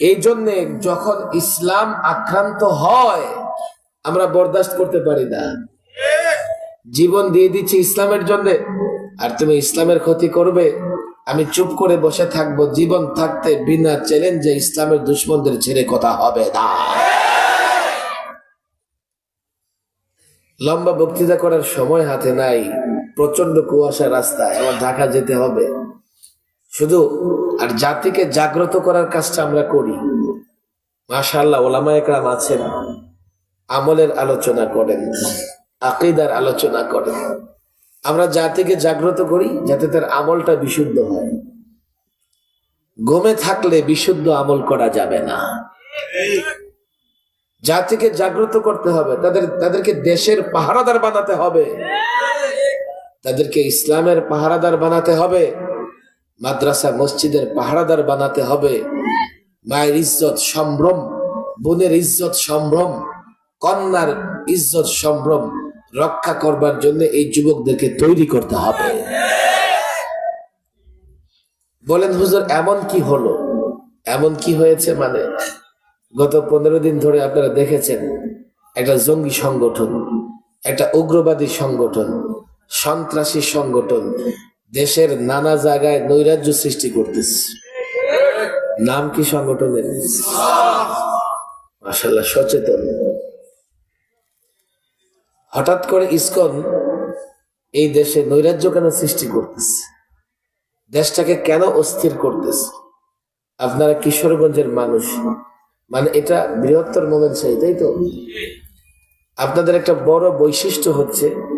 এই জন্য যখন ইসলাম আক্রান্ত হয়, আমরা বরদাস্ত করতে পারি না। জীবন দিয়ে দিচ্ছি ইসলামের জন্য। আর তুমি ইসলামের ক্ষতি করবে। আমি চুপ করে বসে থাকব জীবন থাকতে বিনা চ্যালেঞ্জে ইসলামের দুশ্মনদের ছেড়ে কথা হবে না। লম্বা বক্তৃতা করার সময় হাতে নাই প্রচণ্ড কুয়াশা রাস্তা এবার ঢাকা যেতে হবে। শুধু আর জাতিকে জাগ্রত করার কাজটা আমরা করি। মাশাল্লাহ ওলামা একরাম আছেন, আমলের আলোচনা করেন, আকিদার আলোচনা করেন। আমরা জাতিকে জাগ্রত করি যাতে তার আমলটা বিশুদ্ধ হয়। ঘুমে থাকলে বিশুদ্ধ আমল করা যাবে না। জাতিকে জাগ্রত করতে হবে, তাদের, তাদেরকে দেশের পাহারাদার বানাতে হবে। তাদেরকে ইসলামের পাহারাদার বানাতে হবে। মাদ্রাসা, মসজিদের পাহারাদার বানাতে হবে। মায়ের ইজ্জত সম্ভ্রম, বোনের ইজ্জত সম্ভ্রম, কন্যার ইজ্জত সম্ভ্রম রক্ষা করবার জন্য এই যুবকদেরকে তৈরি করতে হবে। বলেন, হুজুর, এমন কি হলো? এমন কি হয়েছে মানে? গত পনেরো দিন ধরে আপনারা দেখেছেন, একটা জঙ্গি সংগঠন, একটা উগ্রবাদী সংগঠন, সন্ত্রাসী সংগঠন দেশের নানা জায়গায় নৈরাজ্য সৃষ্টি করতেছে। নাম কি সংগঠনের? মাসাল্লাহ সচেতন। হঠাৎ করে ইসকন এই দেশে নৈরাজ্য কেন সৃষ্টি করতেছে? দেশটাকে কেন অস্থির করতেছে? আপনারা কিশোরগঞ্জের মানুষ মানে এটা বৃহত্তর মোমেন্ট চাই তাই তো? আপনাদের একটা বড় বৈশিষ্ট্য হচ্ছে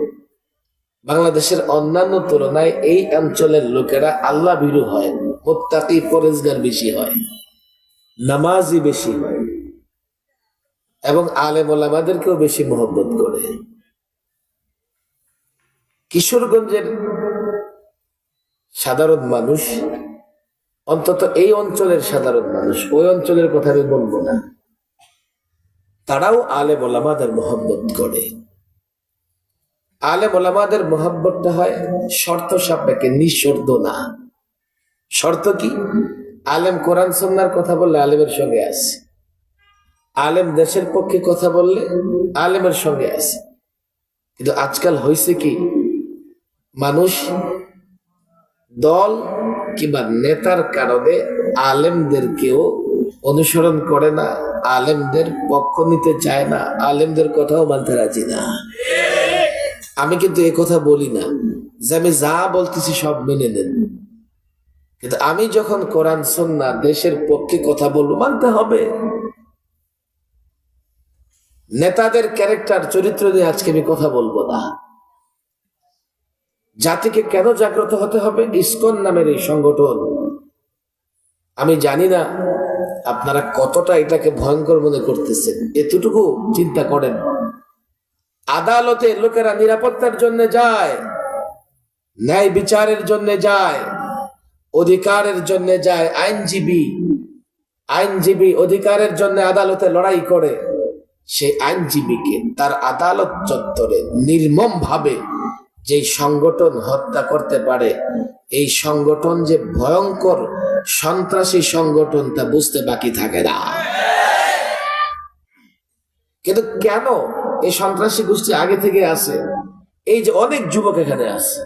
বাংলাদেশের অন্যান্য তুলনায় এই অঞ্চলের লোকেরা আল্লাহ ভীরু হয়, মোত্তাকি পরেজগার বেশি হয়, নামাজি বেশি হয়, এবং আলেম বেশি মহব্বত করে। কিশোরগঞ্জের সাধারণ মানুষ, অন্তত এই অঞ্চলের সাধারণ মানুষ, ওই অঞ্চলের কথা আমি বলব না। তারাও আলেম ওলামাদের মহব্বত করে। আলেম ওলামাদের মহব্বতটা হয় শর্ত সাপেক্ষে নিঃশর্ত না। শর্ত কি? আলেম কোরআন সন্ন্যার কথা বললে আলেমের সঙ্গে আসে। আলেম দেশের পক্ষে কথা বললে আলেমের সঙ্গে আসে। কিন্তু আজকাল হয়েছে কি? মানুষ দল কিংবা নেতার কারণে আলেমদেরকেও অনুসরণ করে না, আলেমদের পক্ষ নিতে চায় না, আলেমদের কথাও মানতে রাজি না। আমি কিন্তু এ কথা বলি না যে আমি যা বলতেছি সব মেনে নেন। কিন্তু আমি যখন কোরআন সন্না দেশের পক্ষে কথা বলব মানতে হবে। নেতাদের ক্যারেক্টার চরিত্র নিয়ে আজকে আমি কথা বলব না। জাতিকে কেন জাগ্রত হতে হবে? ইসকন নামের এই সংগঠন। আমি জানি না আপনারা কতটা এটাকে ভয়ঙ্কর মনে করতেছেন। এতটুকু চিন্তা করেন। আদালতে লোকেরা নিরাপত্তার জন্য যায়, ন্যায় বিচারের জন্য যায়, অধিকারের জন্য যায়, আইনজীবী আইনজীবী অধিকারের জন্য আদালতে লড়াই করে। সেই আইনজীবীকে তার আদালত চত্বরে নির্মম ভাবে যেই সংগঠন হত্যা করতে পারে, এই সংগঠন যে ভয়ঙ্কর সন্ত্রাসী সংগঠন তা বুঝতে বাকি থাকে না। কিন্তু কেন এই সন্ত্রাসী গোষ্ঠী আগে থেকে আছে? এই যে অনেক যুবক এখানে আছে।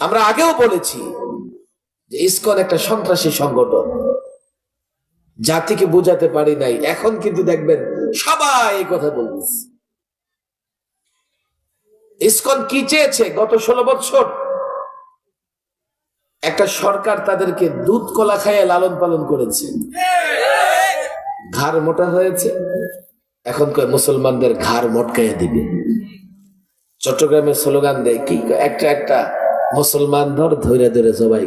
আমরা আগেও বলেছি যে ইসকন একটা সন্ত্রাসী সংগঠন। জাতিকে বোঝাতে পারি নাই। এখন কিন্তু দেখবেন সবাই এই কথা বলতেছে। ইসকন কি চেয়েছে গত ষোলো বছর একটা সরকার তাদেরকে দুধ কলা খাইয়ে লালন পালন করেছে। ঘাড় মোটা হয়েছে। এখন কয় মুসলমানদের ঘাড় মটকাইয়া দিবে। চট্টগ্রামে স্লোগান দেয় কি? একটা একটা মুসলমান ধর ধৈর্য ধরে সবাই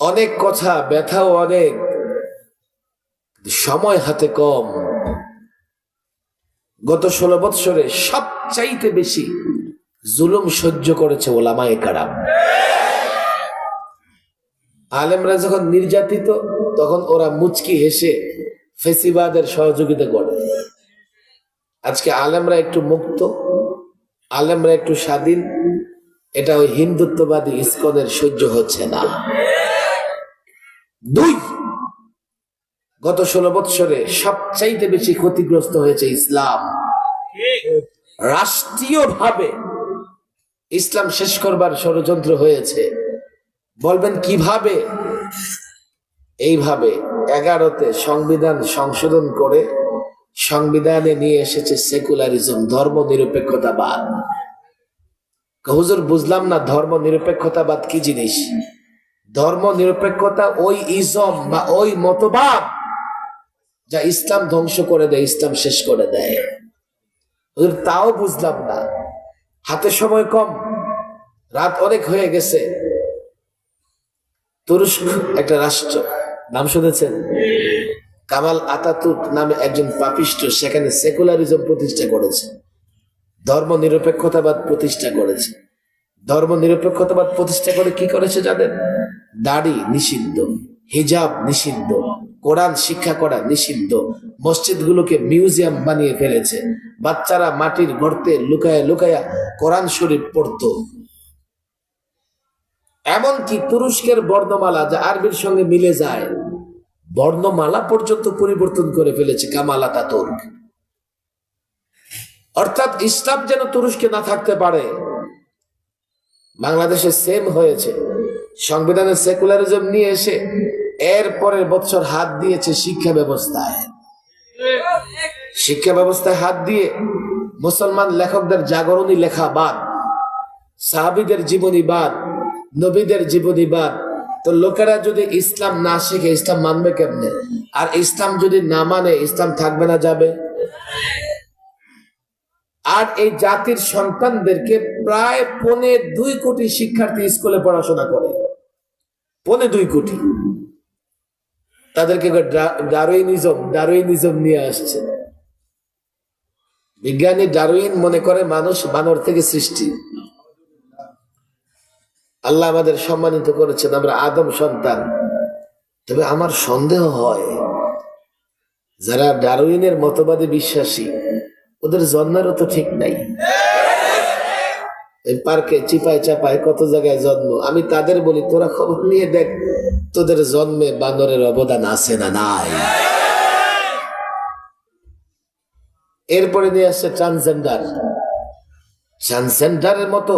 অনেক কথা, ব্যথাও অনেক, সময় হাতে কম। গত ষোলো বৎসরে সবচাইতে বেশি জুলুম সহ্য করেছে ওলামায়ে কারাম। আলেমরা যখন নির্যাতিত, তখন ওরা মুচকি হেসে ফেসিবাদের সহযোগিতা করে। আজকে আলেমরা একটু মুক্ত, আলেমরা একটু স্বাধীন, এটা ওই হিন্দুত্ববাদী ইস্কনের সহ্য হচ্ছে না। দুই, গত ষোলো বৎসরে সবচাইতে বেশি ক্ষতিগ্রস্ত হয়েছে ইসলাম। রাষ্ট্রীয়ভাবে ইসলাম শেষ করবার ষড়যন্ত্র হয়েছে। বলবেন, কীভাবে? এইভাবে এগারোতে সংবিধান সংশোধন করে সংবিধানে নিয়ে এসেছে সেকুলারিজম ধর্ম নিরপেক্ষতাবাদ হুজুর, বুঝলাম না ধর্ম নিরপেক্ষতাবাদ কি জিনিস? ধর্ম নিরপেক্ষতা ওই ইজম বা ওই মতবাদ যা ইসলাম ধ্বংস করে দেয়, ইসলাম শেষ করে দেয়। তাও বুঝলাম না। হাতে সময় কম, রাত অনেক হয়ে গেছে। তুরস্ক একটা রাষ্ট্র। নাম শুনেছেন? কামাল আতাতুর্ক নামে একজন পাপিষ্ট সেখানে সেকুলারিজম প্রতিষ্ঠা করেছে। ধর্ম নিরপেক্ষতাবাদ প্রতিষ্ঠা করেছে। ধর্ম নিরপেক্ষতাবাদ প্রতিষ্ঠা করে কি করেছে জানেন? দাড়ি নিষিদ্ধ, হিজাব নিষিদ্ধ, কোরআন শিক্ষা করা নিষিদ্ধ, মসজিদগুলোকে মিউজিয়াম বানিয়ে ফেলেছে। বাচ্চারা মাটির গর্তে লুকায়া লুকায়া কোরআন শরীফ পড়তো। এমনকি তুরস্কের বর্ণমালা যা আরবির সঙ্গে মিলে যায়, বর্ণমালা পর্যন্ত পরিবর্তন করে ফেলেছে কামালা তাতুর্ক অর্থাৎ ইসলাম যেন তুরস্কে না থাকতে পারে, বাংলাদেশে সেম হয়েছে। সংবিধানে সেকুলারিজম নিয়ে এসে এর পরের বছর হাত দিয়েছে শিক্ষা ব্যবস্থায়। শিক্ষা ব্যবস্থায় হাত দিয়ে মুসলমান লেখকদের জাগরণী লেখা বাদ, সাহাবিদের জীবনী বাদ নবীদের জীবনী বাদ, তো লোকেরা যদি ইসলাম না শিখে, ইসলাম মানবে কেমনে? আর ইসলাম যদি না মানে ইসলাম থাকবে না, যাবে? আর এই জাতির সন্তানদেরকে প্রায় পনে দুই কোটি শিক্ষার্থী স্কুলে পড়াশোনা করে। পনে দুই কোটি। তাদেরকে ডারুইনিজম ডারুইনিজম নিয়ে আসছে। বিজ্ঞানী ডারুইন মনে করে, মানুষ বানর থেকে সৃষ্টি। আল্লাহ আমাদের সম্মানিত করেছেন, আমরা আদম সন্তান। তবে আমার সন্দেহ হয়, যারা ডারউইনের মতবাদে বিশ্বাসী, ওদের জন্মেরও তো ঠিক নাই। এই পার্কে চিপায় চাপায় কত জায়গায় জন্ম, আমি তাদের বলি, তোরা খবর নিয়ে দেখ, তোদের জন্মে বানরের অবদান আছে না নাই? এরপরে নিয়ে আসছে ট্রান্সজেন্ডার। ট্রান্সজেন্ডারের মতো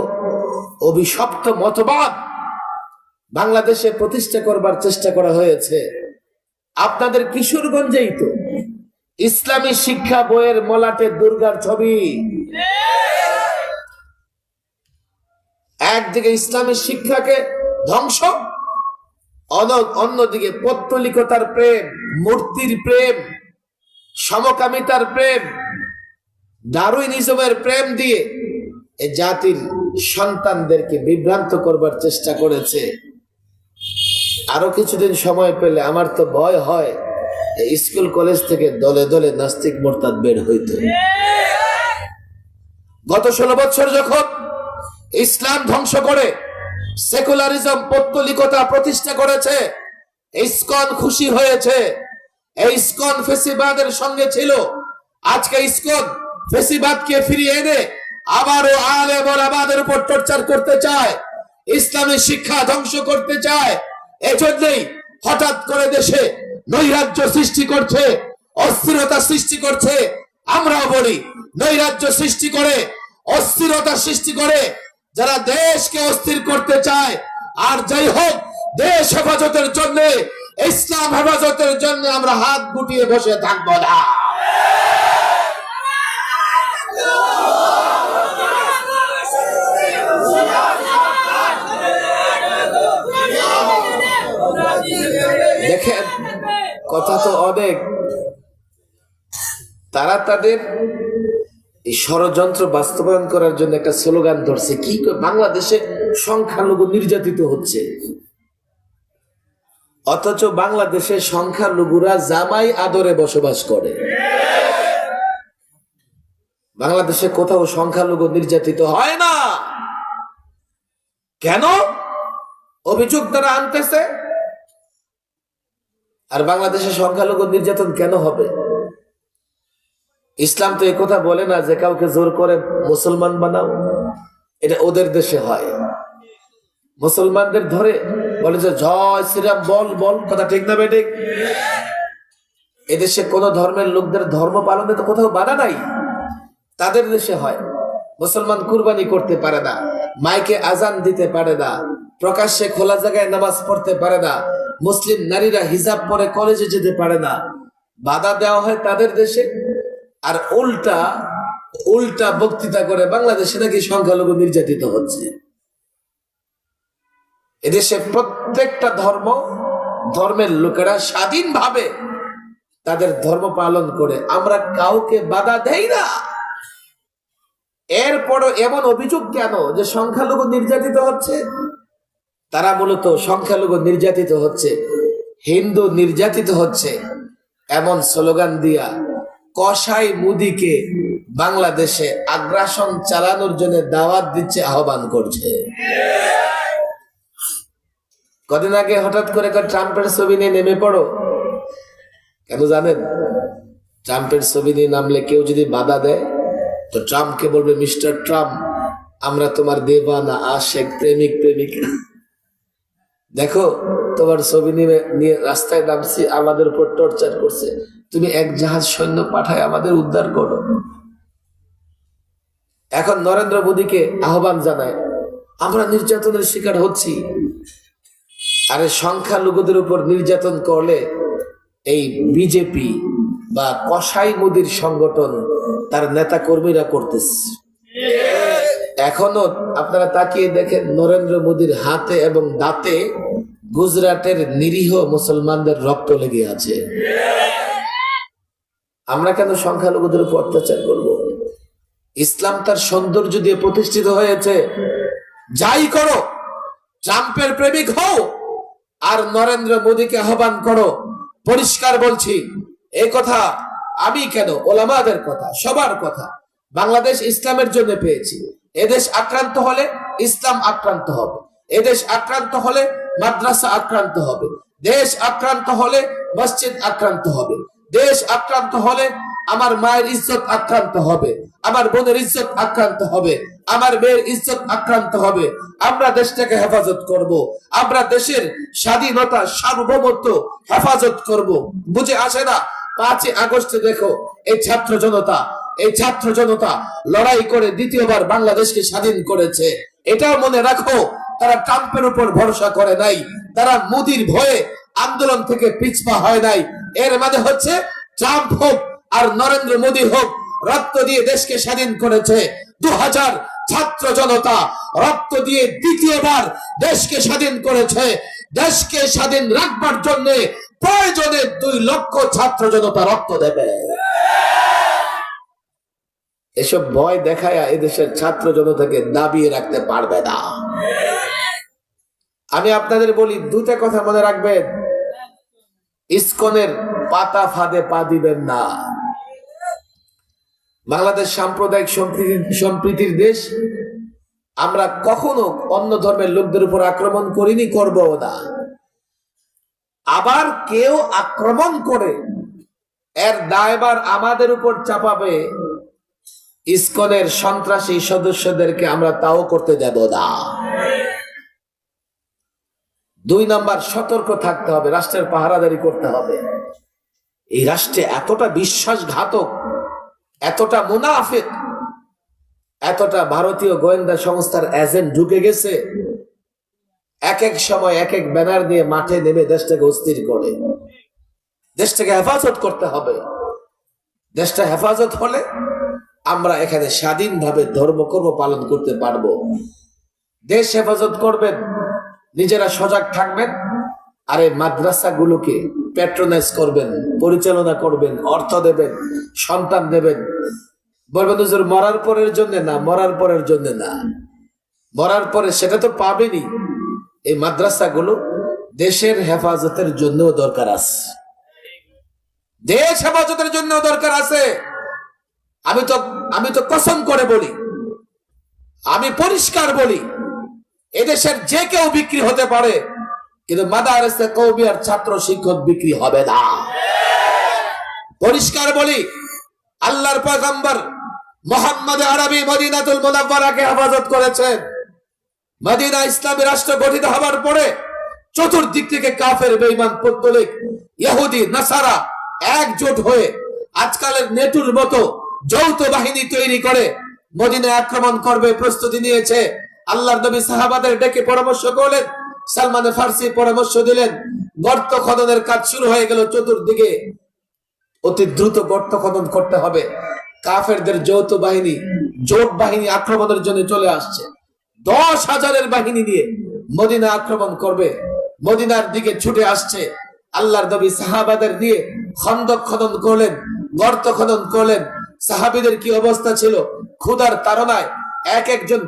অভিশপ্ত মতবাদ বাংলাদেশে প্রতিষ্ঠা করবার চেষ্টা করা হয়েছে। আপনাদের কিশোরগঞ্জেই তো ইসলামী শিক্ষা বইয়ের মলাটে দুর্গার ছবি। একদিকে ইসলামী শিক্ষাকে ধ্বংস অন- অন্যদিকে পত্তলিকতার প্রেম, মূর্তির প্রেম, সমকামিতার প্রেম, ডারুইনিজমের প্রেম দিয়ে এ জাতির সন্তানদেরকে বিভ্রান্ত করবার চেষ্টা করেছে। আরও কিছুদিন সময় পেলে আমার তো ভয় হয় স্কুল কলেজ থেকে দলে দলে নাস্তিক মোরতাদ বের হইত। গত ষোলো বছর যখন ইসলাম ধ্বংস করে, সেকুলারিজম পত্তলিকতা প্রতিষ্ঠা করেছে, ইসকন খুশি হয়েছে। এই ইসকন ফেসিবাদের সঙ্গে ছিল। আজকে ইসকন ফেসিবাদকে ফিরিয়ে এনে আবারও আলে বলাবাদের উপর টর্চার করতে চায়, ইসলামী শিক্ষা ধ্বংস করতে চায়, এজন্যই হঠাৎ করে দেশে নৈরাজ্য সৃষ্টি করছে, অস্থিরতা সৃষ্টি করছে। আমরাও বলি, নৈরাজ্য সৃষ্টি করে, অস্থিরতা সৃষ্টি করে, যারা দেশকে অস্থির করতে চায়, আর যাই হোক, দেশ হেফাজতের জন্য, ইসলাম হেফাজতের জন্য আমরা হাত গুটিয়ে বসে থাকব না। কথা তো অনেক। তারা তাদের এই ষড়যন্ত্র বাস্তবায়ন করার জন্য একটা স্লোগান ধরছে, কি বাংলাদেশে সংখ্যালঘু নির্যাতিত হচ্ছে। অথচ বাংলাদেশে সংখ্যালঘুরা জামাই আদরে বসবাস করে। বাংলাদেশে কোথাও সংখ্যালঘু নির্যাতিত হয় না। কেন? অভিযোগ তারা আনতেছে। আর বাংলাদেশে সংখ্যালঘু নির্যাতন কেন হবে? ইসলাম তো কথা বলে না যে কাউকে জোর করে মুসলমান বানাও। এটা ওদের দেশে হয়। মুসলমানদের ধরে বলে যে, জয় শ্রীরাম, বল বল। কথা ঠিক না বেঠিক? এদেশে কোন ধর্মের লোকদের ধর্ম পালনে তো কোথাও বাধা নাই। তাদের দেশে হয়। মুসলমান কুরবানি করতে পারে না, মাইকে আজান দিতে পারে না, প্রকাশ্যে খোলা জায়গায় নামাজ পড়তে পারে না মুসলিম নারীরা হিজাব পরে কলেজে যেতে পারে না। বাধা দেওয়া হয় তাদের দেশে। আর উল্টা উল্টা বক্তৃতা করে বাংলাদেশে নাকি সংখ্যালঘু নির্যাতিত হচ্ছে। এদেশে প্রত্যেকটা ধর্ম, ধর্মের লোকেরা স্বাধীনভাবে তাদের ধর্ম পালন করে। আমরা কাউকে বাধা দেই না। এরপরও এমন অভিযোগ কেন যে সংখ্যালঘু নির্যাতিত হচ্ছে? তারা মূলত সংখ্যালঘু নির্যাতিত হচ্ছে, হিন্দু নির্যাতিত হচ্ছে, এমন স্লোগান দিয়া কসাই মুদিকে বাংলাদেশে আগ্রাসন চালানোর জন্য দাওয়াত দিচ্ছে, আহ্বান করছে। কদিন আগে হঠাৎ করে ট্রাম্পের ছবি নিয়ে নেমে পড়ো। কেন জানেন? ট্রাম্পের ছবি নিয়ে নামলে কেউ যদি বাধা দেয়, তো ট্রাম্পকে বলবে, মিস্টার ট্রাম্প, আমরা তোমার দেবানা, আশেক প্রেমিক, প্রেমিকা। দেখো, তোমার ছবি নিয়ে নিয়ে রাস্তায় নামছি, আমাদের উপর টর্চার করছে। তুমি এক জাহাজ সৈন্য পাঠায় আমাদের উদ্ধার করো। এখন নরেন্দ্র মোদীকে আহ্বান জানায়, আমরা নির্যাতনের শিকার হচ্ছি। আরে সংখ্যালঘুদের উপর নির্যাতন করলে এই বিজেপি বা কসাই মোদির সংগঠন তার নেতা কর্মীরা করতেছে। এখনও আপনারা তাকিয়ে দেখেন নরেন্দ্র মোদীর হাতে এবং দাঁতে গুজরাটের নিরীহ মুসলমানদের রক্ত লেগে আছে। আমরা কেন সংখ্যালঘুদের উপর অত্যাচার করব? ইসলাম তার সৌন্দর্য দিয়ে প্রতিষ্ঠিত হয়েছে। যাই করো, ট্রাম্পের প্রেমিক হও, আর নরেন্দ্র মোদীকে আহ্বান করো। পরিষ্কার বলছি এই কথা আমি কেন, ওলামাদের কথা, সবার কথা, বাংলাদেশ ইসলামের জন্য পেয়েছি। এদেশ আক্রান্ত হলে ইসলাম আক্রান্ত হবে। এদেশ আক্রান্ত হলে মাদ্রাসা আক্রান্ত হবে। দেশ আক্রান্ত হলে মসজিদ আক্রান্ত হবে। দেশ আক্রান্ত হলে আমার মায়ের ইজ্জত আক্রান্ত হবে। আমার বোনের ইজ্জত আক্রান্ত হবে। আমার মেয়ের ইজ্জত আক্রান্ত হবে। আমরা দেশটাকে হেফাজত করব। আমরা দেশের স্বাধীনতা, সার্বভৌমত্ব হেফাজত করব। বুঝে আসে না? পাঁচই আগস্টে দেখো, এই ছাত্র জনতা এই ছাত্র জনতা লড়াই করে দ্বিতীয়বার বাংলাদেশকে স্বাধীন করেছে। এটাও মনে রাখো, তারা ট্রাম্পের উপর ভরসা করে নাই, তারা মোদির ভয়ে আন্দোলন থেকে পিছপা হয় নাই। এর মানে হচ্ছে ট্রাম্প হোক আর নরেন্দ্র মোদী হোক রক্ত দিয়ে দেশকে স্বাধীন করেছে। দু হাজার ছাত্র জনতা রক্ত দিয়ে দ্বিতীয়বার দেশকে স্বাধীন করেছে। দেশকে স্বাধীন রাখবার জন্য প্রয়োজনে দুই লক্ষ ছাত্র জনতা রক্ত দেবে। এসব ভয় দেখায় এদেশের ছাত্র জনতাকে দাবিয়ে রাখতে পারবে না। আমি আপনাদের বলি দুটা কথা মনে রাখবেন। ইসকনের পাতা ফাঁদে পা দিবেন না। বাংলাদেশ সাম্প্রদায়িক সম্প্রীতির দেশ। আমরা কখনো অন্য ধর্মের লোকদের উপর আক্রমণ করিনি করব না। আবার কেউ আক্রমণ করে, এর দায়বার আমাদের উপর চাপাবে। ইসকনের সন্ত্রাসী সদস্যদেরকে আমরা তাও করতে দেব না। দুই নাম্বার, সতর্ক থাকতে হবে, রাষ্ট্রের পাহারাদারি করতে হবে। এই রাষ্ট্রে এতটা বিশ্বাসঘাতক, এতটা মুনাফিক, এতটা ভারতীয় গোয়েন্দা সংস্থার এজেন্ট ঢুকে গেছে এক এক সময় এক এক ব্যানার দিয়ে মাঠে নেমে দেশটাকে অস্থির করে। দেশটাকে হেফাজত করতে হবে। দেশটা হেফাজত হলে আমরা এখানে স্বাধীনভাবে ধর্মকর্ম পালন করতে পারব। দেশ হেফাজত করবেন, নিজেরা সজাগ থাকবেন, আর এই মাদ্রাসাগুলোকে প্যাট্রোনাইজ করবেন, পরিচালনা করবেন, অর্থ দেবেন, সন্তান দেবেন। বলবেন মরার পরের জন্য না, মরার পরের জন্য না। মরার পরে সেটা তো পাবেনি এই মাদ্রাসাগুলো দেশের হেফাজতের জন্য দরকার আছে। দেশ হেফাজতের জন্য দরকার আছে। আমি তো আমি তো কসম করে বলি, আমি পরিষ্কার বলি, এদেশের যে কেউ বিক্রি হতে পারে, কিন্তু মাদারসে কৌমিয়ার ছাত্র শিক্ষক বিক্রি হবে না। পরিষ্কার বলি, আল্লাহর পয়গম্বর মোহাম্মদ আরবি মদিনাতুল মুনাফারাকে হেফাজত করেছেন। মদিনা ইসলামী রাষ্ট্র গঠিত হবার পরে চতুর্দিক থেকে কাফের, বেঈমান, পত্তলিক, ইহুদি, নাসারা একজোট হয়ে আজকালের নেটুর মতো যৌথ বাহিনী তৈরি করে মদিনায় আক্রমণ করবে, প্রস্তুতি নিয়েছে। আল্লাহর নবী সাহাবাদের ডেকে পরামর্শ করলেন, সালমান ফার্সি পরামর্শ দিলেন, গর্ত খননের কাজ শুরু হয়ে গেল, চতুর্দিকে অতি দ্রুত গর্ত খনন করতে হবে। কাফেরদের যৌথ বাহিনী জোট বাহিনী আক্রমণের জন্য চলে আসছে। দশ হাজারের বাহিনী নিয়ে মদিনা আক্রমণ করবে, মদিনার দিকে ছুটে আসছে। আল্লাহর নবী সাহাবাদের দিয়ে খন্দক খনন করলেন, গর্ত খনন করলেন সাহাবিদের কি অবস্থা ছিল? ক্ষুধার তাড়নায় এক একজন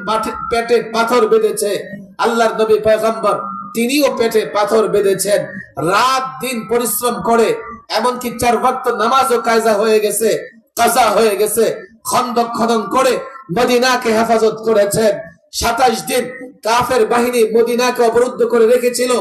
পেটে পাথর বেঁধেছে। আল্লাহর নবী পয়গম্বর তিনিও পেটে পাথর বেঁধেছেন। রাত দিন পরিশ্রম করে, এমনকি চার ভক্ত নামাজও কায়জা হয়ে গেছে, কাজা হয়ে গেছে, খন্দক খনন করে মদিনাকে হেফাজত করেছেন। সাতাশ দিন কাফের বাহিনী মদিনাকে অবরুদ্ধ করে রেখেছিল।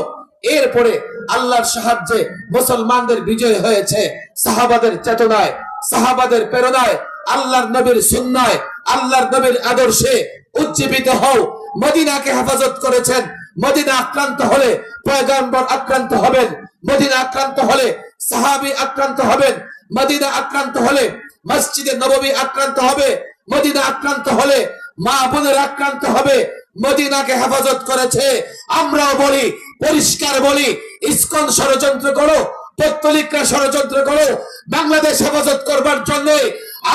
এরপরে আল্লাহর সাহায্যে মুসলমানদের বিজয় হয়েছে সাহাবাদের চেতনায়। সাহাবাদের প্রেরণায়, আল্লাহর নবীর সুন্নায়, আল্লাহর নবীর আদর্শে উজ্জীবিত হও। মদিনাকে হেফাজত করেছেন। মদিনা আক্রান্ত হলে পয়গম্বর আক্রান্ত হবেন। মদিনা আক্রান্ত হলে সাহাবি আক্রান্ত হবেন। মদিনা আক্রান্ত হলে মসজিদে নববী আক্রান্ত হবে। মদিনা আক্রান্ত হলে মা বোনের আক্রান্ত হবে। মদিনাকে হেফাজত করেছে। আমরাও বলি, পরিষ্কার বলি, ইসকন ষড়যন্ত্র করো। পত্তলিকরা ষড়যন্ত্র করো, বাংলাদেশ হেফাজত করবার জন্য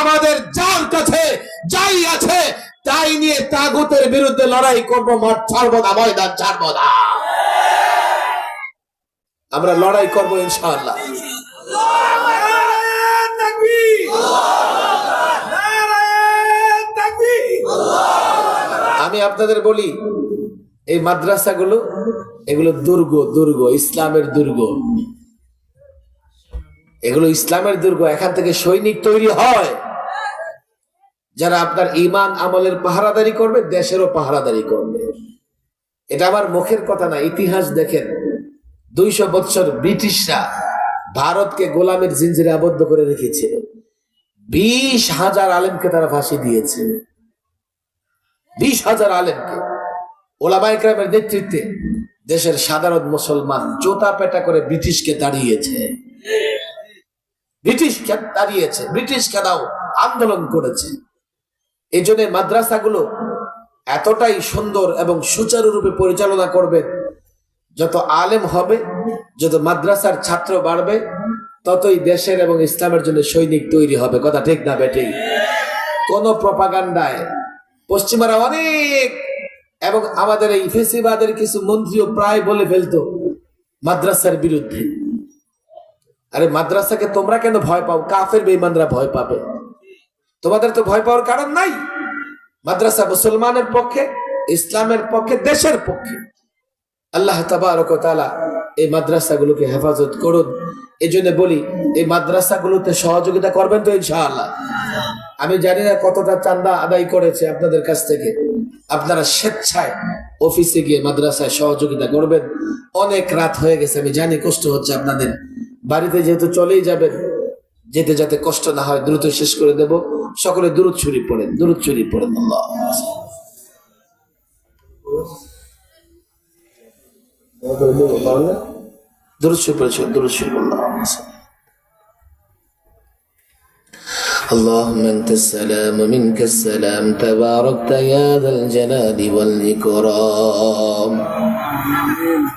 আমাদের যার কাছে যাই আছে, তাই নিয়ে তাগুতের বিরুদ্ধে লড়াই করব, মাঠ ছাড়বো না, ময়দান ছাড়বো না। আমরা লড়াই করব ইনশাআল্লাহ। আমি আপনাদের বলি, এই মাদ্রাসাগুলো, এগুলো দুর্গ দুর্গ, ইসলামের দুর্গ। এগুলো ইসলামের দুর্গ, এখান থেকে সৈনিক তৈরি হয়। যারা আপনার ইমান আমলের পাহারাদারি করবে, দেশেরও পাহারাদারি করবে। এটা আমার মুখের কথা না, ইতিহাস দেখেন। দুইশো বৎসর ব্রিটিশরা ভারতকে গোলামের জিঞ্জিরে আবদ্ধ করে রেখেছিল। বিশ হাজার আলেমকে তারা ফাঁসি দিয়েছে। বিশ হাজার আলেমকে। ওলামাইকরামের নেতৃত্বে দেশের সাধারণ মুসলমান জোতা পেটা করে ব্রিটিশকে তাড়িয়েছে ব্রিটিশকে দাঁড়িয়েছে ব্রিটিশ খেলাও আন্দোলন করেছে। এই জন্য মাদ্রাসাগুলো এতটাই সুন্দর এবং সুচারুরূপে পরিচালনা করবে, যত আলেম হবে, যত মাদ্রাসার ছাত্র বাড়বে, ততই দেশের এবং ইসলামের জন্য সৈনিক তৈরি হবে। কথা ঠিক না বেটেই কোন প্রপাগান্ডায় পশ্চিমারা অনেক এবং আমাদের এই ফেসিবাদের কিছু মন্ত্রীও প্রায় বলে ফেলতো, মাদ্রাসার বিরুদ্ধে। আরে মাদ্রাসাকে তোমরা কেন ভয় পাও? কাফের বেঈমানরা ভয় পাবে। তোমাদের তো ভয় পাওয়ার কারণ নাই। মাদ্রাসা মুসলমানের পক্ষে, ইসলামের পক্ষে, দেশের পক্ষে। আল্লাহ তাআলা এই মাদ্রাসাগুলোকে হেফাজত করুন। এই জন্য বলি, এই মাদ্রাসাগুলোতে সহযোগিতা করবেন তো ইনশাআল্লাহ। আমি জানি না কতটা চান্দা আদায় করেছে আপনাদের কাছ থেকে। আপনারা স্বেচ্ছায় অফিসে গিয়ে মাদ্রাসায় সহযোগিতা করবেন। অনেক রাত হয়ে গেছে, আমি জানি কষ্ট হচ্ছে আপনাদের। বাড়িতে যেহেতু চলেই যাবেন যেতে যাতে কষ্ট না হয় দ্রুত শেষ করে দেব সকলে দূরত ছুরি পড়েন দূরত ছুরি পড়েন আল্লাহ দূরত ছুরি পড়েছেন দূরত ছুরি আল্লাহ اللهم انت السلام منك السلام تباركت يا ذا الجلال والاكرام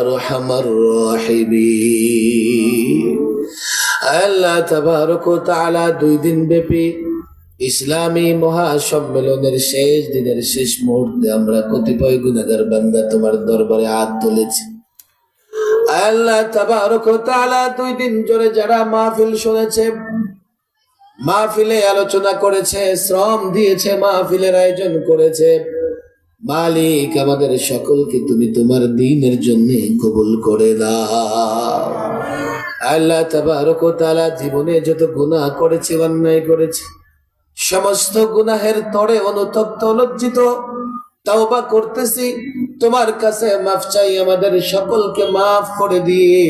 আরহামার রাহিমিন আল্লাহ তাবারক দুই দিন ব্যাপী ইসলামী মহাসম্মেলনের শেষ দিনের শেষ মুহূর্তে আমরা কতিপয় গুণাগার বান্দা তোমার দরবারে হাত তুলেছি। আল্লাহ তাবারক তাআলা দুই দিন ধরে যারা মাহফিল শুনেছে, মাহফিলে আলোচনা করেছে, শ্রম দিয়েছে, মাহফিলের আয়োজন করেছে মালিক, আমাদের সকলকে তুমি তোমার দিনের জন্য কবুল করে দাও। আল্লাহ তাবারক ও জীবনে যত গুনাহ করেছে, অন্যায় করেছে, সমস্ত গুনাহের তরে অনুতপ্ত, লজ্জিত, তাওবা করতেছি, তোমার কাছে মাফ চাই, আমাদের সকলকে মাফ করে দিয়ে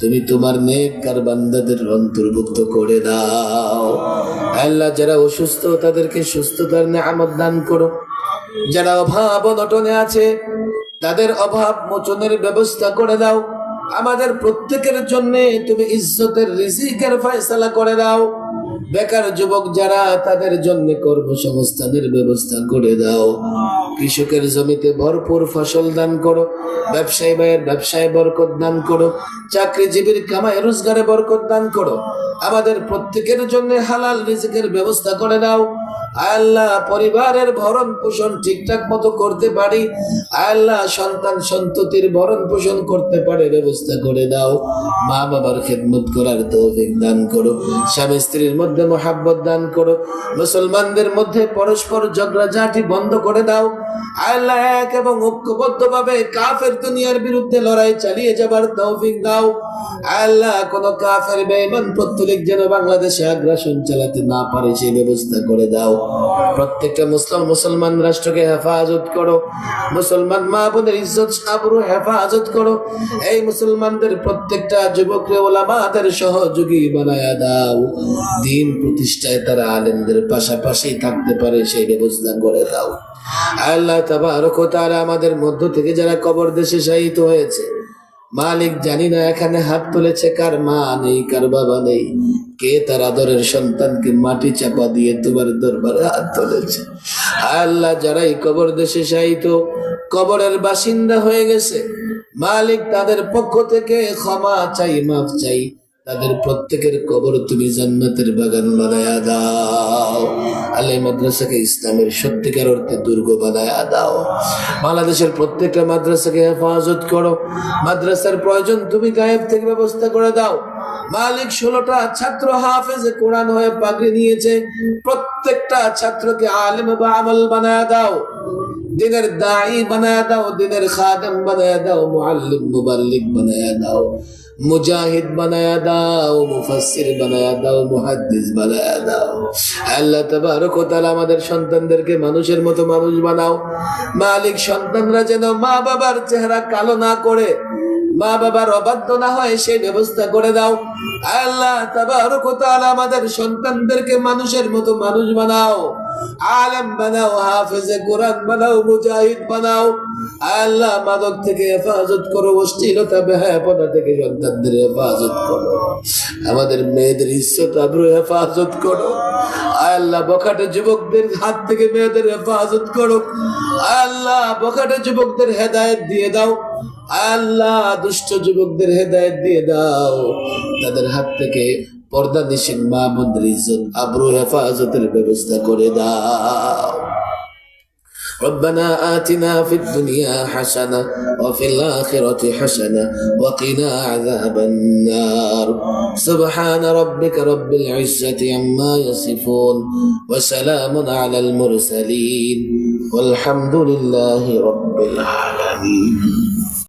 তুমি তোমার নেককার বান্দাদের অন্তর্ভুক্ত করে দাও। আল্লাহ যারা অসুস্থ, তাদেরকে সুস্থতার নেয়ামত দান করো। যারা অভাব অনটনে আছে, তাদের অভাব মোচনের ব্যবস্থা করে দাও। আমাদের প্রত্যেকের জন্য তুমি ইজ্জতের রিজিকের ফয়সালা করে দাও। বেকার যুবক যারা, তাদের জন্য কর্মসংস্থানের ব্যবস্থা করে দাও। কৃষকের জমিতে ভরপুর ফসল দান করো, ব্যবসায়ী ভাইয়ের ব্যবসায় বরকত দান করো, চাকরিজীবীর কামায় রোজগারে বরকত দান করো। আমাদের প্রত্যেকের জন্য হালাল রিজিকের ব্যবস্থা করে দাও। আল্লাহ পরিবারের ভরণ পোষণ ঠিকঠাক মতো করতে পারি, আল্লাহ সন্তান সন্ততির ভরণ পোষণ করতে পারে, ব্যবস্থা করে দাও। মা বাবার খেদমত করার তৌফিক দান করো, স্বামী স্ত্রীর মধ্যে মোহাব্বত দান করো, মুসলমানদের মধ্যে পরস্পর ঝগড়াঝাটি বন্ধ করে দাও। আল্লাহ এক এবং ঐক্যবদ্ধভাবে কাফের দুনিয়ার বিরুদ্ধে লড়াই চালিয়ে যাবার তৌফিক দাও। আল্লাহ কোন কাফের বেঈমান পত্তলিক যেন বাংলাদেশে আগ্রাসন চালাতে না পারে সেই ব্যবস্থা করে দাও। প্রত্যেকটা মুসলিম মুসলমান রাষ্ট্রকে হেফাজত করো। মুসলমান মা বোনের ইজ্জত আবরু হেফাজত করো। এই মুসলমানদের প্রত্যেকটা যুবকরে ওলামাদের সহযোগী বানায়া দাও। দিন প্রতিষ্ঠায় তারা আলেমদের পাশাপাশি থাকতে পারে, সেই ব্যবস্থা করে দাও। আল্লাহ তাবারক তাআলা আমাদের মধ্য থেকে যারা কবর দেশে শায়িত হয়েছে, মালিক জানি না এখানে হাত তুলেছে কার মা নেই, কার বাবা নেই। কে তার আদরের সন্তানকে মাটি চাপা দিয়ে তোমার দরবারে হাত তুলেছে। আল্লাহ যারা এই কবর দেশে শায়িত, কবরের বাসিন্দা হয়ে গেছে, মালিক তাদের পক্ষ থেকে ক্ষমা চাই, মাফ চাই। তাদের প্রত্যেকের কবর তুমি জান্নাতের বাগান বানায়া দাও। আলে মাদ্রাসাকে ইসলামের সত্যিকার অর্থে দুর্গ বানায়া দাও। বাংলাদেশের প্রত্যেকটা মাদ্রাসাকে হেফাজত করো। মাদ্রাসার প্রয়োজন তুমি গায়েব থেকে ব্যবস্থা করে দাও। মালিক ষোলোটা ছাত্র হাফেজ কোরআন হয়ে পাগড়ি নিয়েছে। প্রত্যেকটা ছাত্রকে আলেম বা আমল বানায় দাও। দিনের দায়ী বানায় দাও, দিনের খাদেম বানায় দাও, মুআল্লিম মুবাল্লিগ বানায় দাও, মুজাহিদ বানায়া দাও, মুফাসসির বানায়া দাও, মুহাদ্দিস বানায়া দাও। আল্লাহ তাবারক ওয়া তাআলা আমাদের সন্তানদেরকে মানুষের মতো মানুষ বানাও। মালিক সন্তানরা যেন মা বাবার চেহারা কালো না করে মা বাবার অবাধ্য না হয় সেই ব্যবস্থা করে দাও। আল্লাহ তাবারক ওয়া তাআলা আমাদের সন্তানদেরকে মানুষের মতো মানুষ বানাও। আলেম বানাও, হাফেজে কোরআন বানাও, মুজাহিদ বানাও। আল্লাহ মাদক থেকে হেফাজত করো, অশ্লীলতা, বেহায়াপনা থেকে সন্তানদের হেফাজত করো। আমাদের মেয়েদের ইজ্জত আব্রু হেফাজত করো। আল্লাহ বখাটে যুবকদের হাত থেকে মেয়েদের হেফাজত করো। আল্লাহ বখাটে যুবকদের হেদায়েত দিয়ে দাও। আল্লাহ দুষ্ট যুবকদের হেদায়েত দিয়ে দাও তাদের হাত থেকে পর্দা নিষেধ মা বোনদের ইজ্জত আব্রু হেফাজতের ব্যবস্থা করে দাও ربنا آتنا في الدنيا حسنة وفي الآخرة حسنة وقنا عذاب النار سبحان ربك رب العزة عما يصفون وسلام على المرسلين والحمد لله رب العالمين